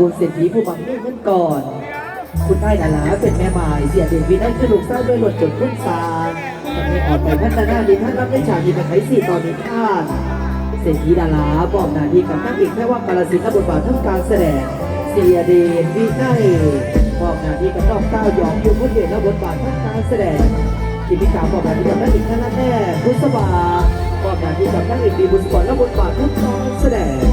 กูลเศรษฐีผู้บังเงินก่อน คุณนายดาราเป็นแม่หมายเสียเด็กวินัยคือลูกสาวด้วยหลดจดขึ้นสาตอนนี้ออกไปพัฒนาดีท่านรับได้ฉากดีมาไขสี่ตอนนี้ท่านเศรษฐีดาราบอกนาที่กับนักเอกแค่ว่ากาลสินธุ์บทบาททั้งการแสดงเสียเดชวินัยบอกนาที่กับนองเต้าหยองยู่ผู้เด่นและบทบาททั้งการแสดงกิติกาบอกนาที่กับนักเอกท่านแม่พุทธบาบอกนาที่กับนักเอกดีบุญสปอร์และบทบาททั้งการแสดง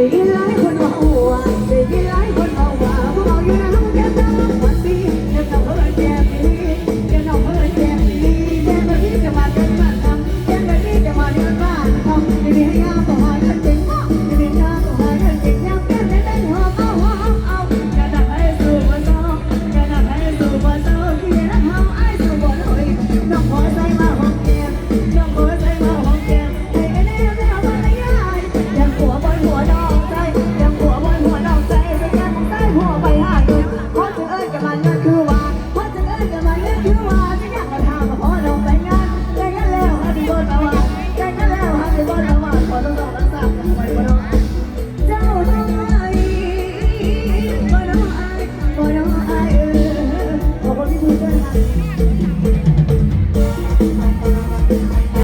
You.